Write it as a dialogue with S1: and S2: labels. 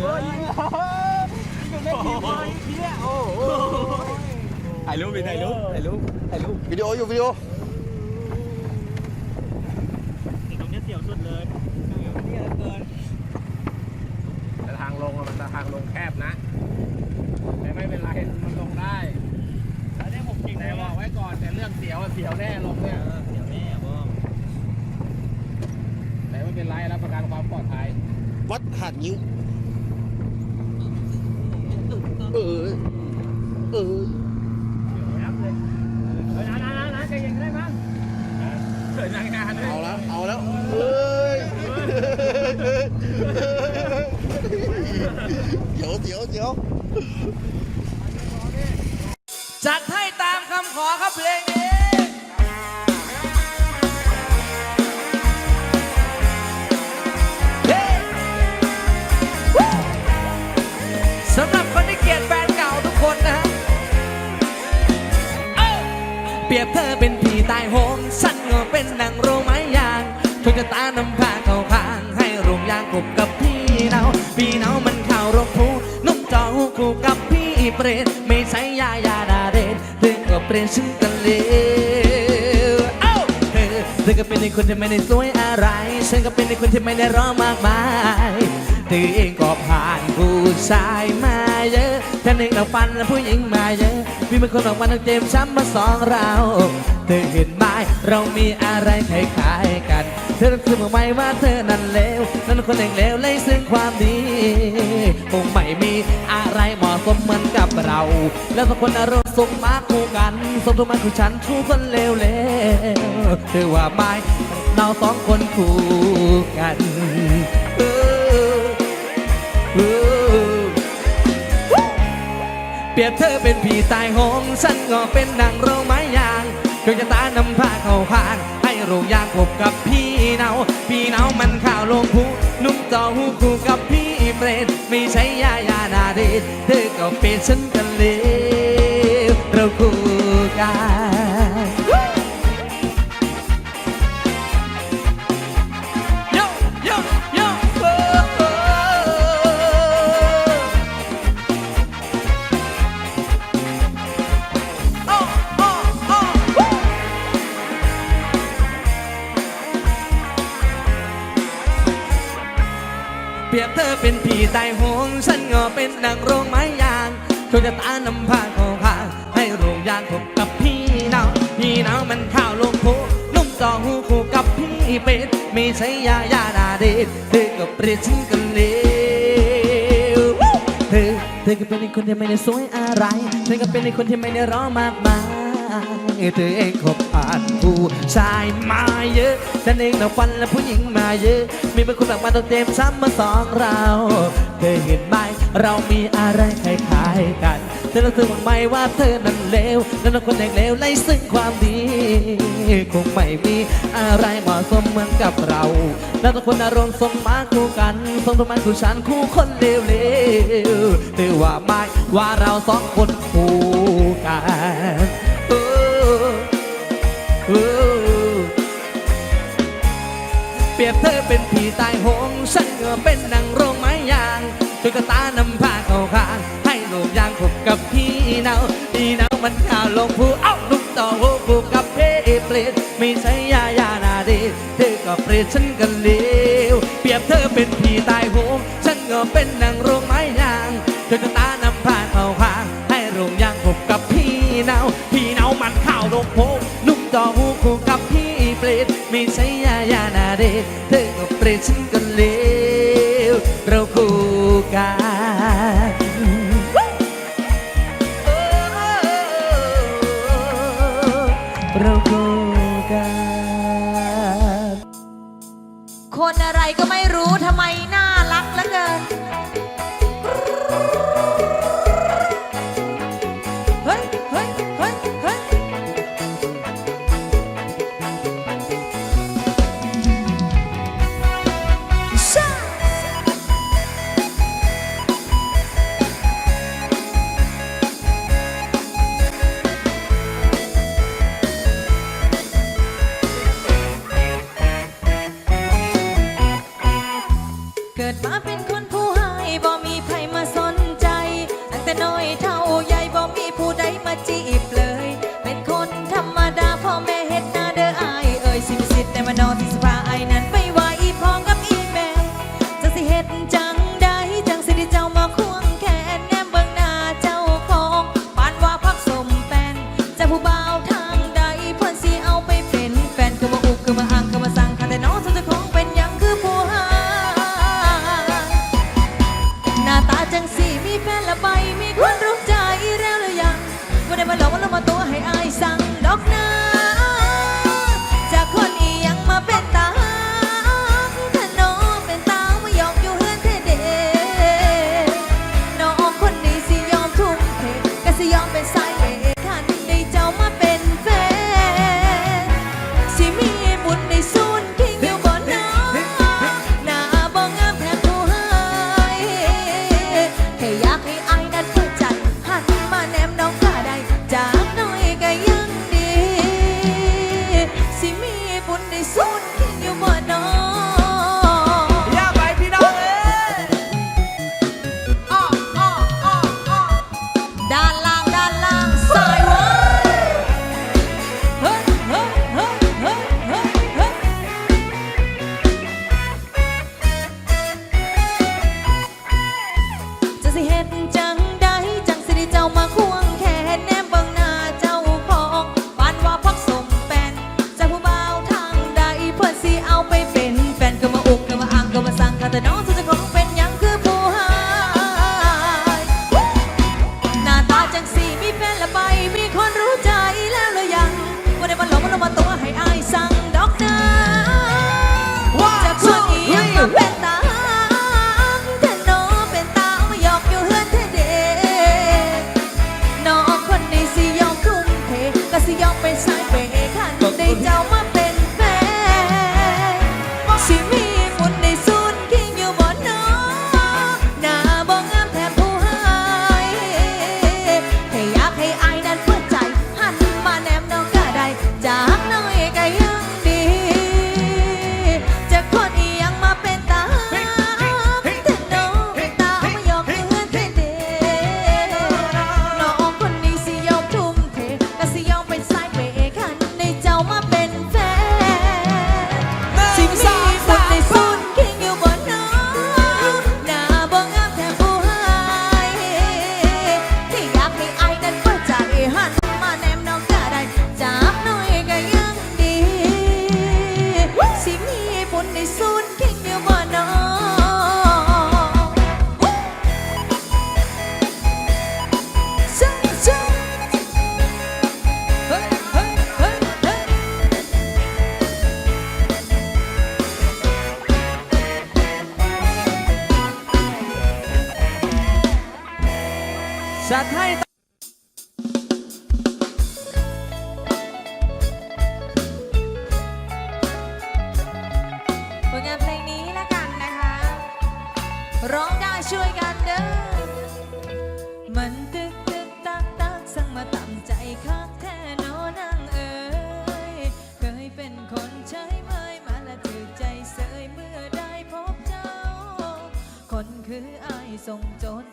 S1: เลยถ่ายรูปดิถ่ายรูปถ่ายรูปถ่ายรูป
S2: วิดีโออยู่วิดีโอ
S1: ตรงนี้เสียวสุดเลยเนี่ยเกิน
S3: แต่ทางลงมันทางลงแคบนะ แต่ไม่เป็นไรมันลงได้
S1: แล้วเนี่ยผมจริง
S3: แต่บ
S1: ว่า
S3: อกไว้ก่อนแต่เรื่องเสียวเสียวแน่ลงเนี่ย
S1: เดี๋ยวแม่บอก
S3: แต่ไม่เป็นไรรับประกันความปลอดภัย
S2: วัดหาดนิ้ว เออเออ
S1: ยับเลยเฮ้ยนะนะนะนะใจเย็นก็ได้มั้ง
S3: เกิดงานงานเลย
S2: เอาแล้วเอาแล้วเฮ้ยเดี๋ยวเดี๋ยวเดี๋ยว
S4: จัดให้ตามคำขอครับเพลงนี้ำหรับคนที่เกลียดแฟนเก่าทุกคนนะฮะเปรียบเธอเป็นผีตายโหงฉันก็เป็นนางโรไม้ยางทุกชะตานำพาเข้าข้าง ให้โรงยางกบกับพี่เนาพี่เนามันข่าวโรงพูนุ่มจอหูคู่กับพี่เปรตไม่ใช่ยายาดาเดนเธอก็เปรตซึ่งกันเลวเอ้าเธอเธอก็เป็นในคนที่ไม่ได้สวยอะไร ฉันก็เป็นในคนที่ไม่ได้ร้องมากมาย เธอเองก็ผ่านผู้ชายมาเยอะท่านเองเราฟันและผู้หญิงมาเยอะมีบางคนออกมาต้องเจ็บช้ำมาสองเราเธอเห็นไหมเรามีอะไรคล้ายๆกัน เธอรู้สึกบ้าไหมว่าเธอนั้นเลวนั้นคนเองเลวเลยซึ่งความดีคงไม่มีอะไรเหมาะสมเหมือนกับเรา แล้วสักคนอารมณ์สมมาคู่กันสมทุกมันคู่ฉันชูคนเลวเลวเธอว่าไหมเราสองคนคู่ ยเธอเป็นผีตายโหงฉันก็เป็นนางโรงไม้ยางดวงชะตานำพาเข้าข้าง ให้โรงยางพบกับพี่เนาพี่เนามันข่าวลงผูนุ่มต่อหูคู่กับพี่เปรตไม่ใช่ยายานาเดชเธอก็เป็นฉันกันเลยเราคู่กัน ผีตายโหงฉันก็เป็นนางโรงไม้ยางโชคชะตานำพาข้าข้าให้โรงยางพบกับพี่เนาพี่เนามันข้าวลงโพนุ่มต่อหูคู่กับพี่เป็ดไม่ใช่ยายาดาเดชเธอก็เปรียบฉันกันเลวเธอเธอก็เป็นคนที่ไม่ได้สวยอะไรเธอก็เป็นคนที่ไม่ได้ร้องมากมาย เธอเองก็ผ่านผู้ชายมาเยอะฉันเองนับฟันและผู้หญิงมาเยอะ มีบางคนแบบมาต้องเต็มซ้ำมาสองเราเธอเห็นไหมเรามีอะไรคล้ายๆกันเธอรู้สึกบ้างไหมว่าเธอนั้นเลวและนคนแห่งเลวไร้ซึ่งความดีคงไม่มีอะไรเหมาะสมเหมือนกับเราแล้วทุกคนอารมณ์สมมาคู่กันสมทมันคู่ฉันคู่คนเลวๆเธอว่าไหม่ว่าเราสองคนคู่กัน ก็ตานำพาเข้าข้างให้โลกยางพบกับพี่เนาพี่เนามันข่าวลงผู้เอ้าลุกต่อหูผูกกับเพเปรตไม่ใช่ยายานาเดชเธอก็เปรตฉันกันเลวเปรียบเธอเป็นผีตายโหงฉันก็เป็นนางโรงไม้ยางจุกตานำพาเข้าข้างให้โรงยางพบกับพี่เนาพี่เนามันข่าวลงโพนุ่มต่อหูคู่กับพี่เปรตไม่ใช่ยายานาเดชเธอก็เปรตฉันกันเลว เราคู่กันเราคู่กัน
S5: คนอะไรก็ไม่รู้ เกิดมาเป็นคนผู้ให้บ่มีใครมาสนใจ ตั้แต่น้อยเท่า สิมีแฟนละไปมีคนรู้ใจแล้วหรือยังวันไหนมาหลอกวันเรามาตัวให้อายสั่งดอกน้
S4: จัดให้
S5: ผลงานเพลงนี้ละกันนะคะ ร้องได้ช่วยกันเด้อ มันตึกตึกตักตักสั่งมาตำใจคักแท้นอนางเอ๋ย เคยเป็นคนใช้ไม้มาละถือใจเสยเมื่อได้พบเจ้า คนคืออายส่งโจร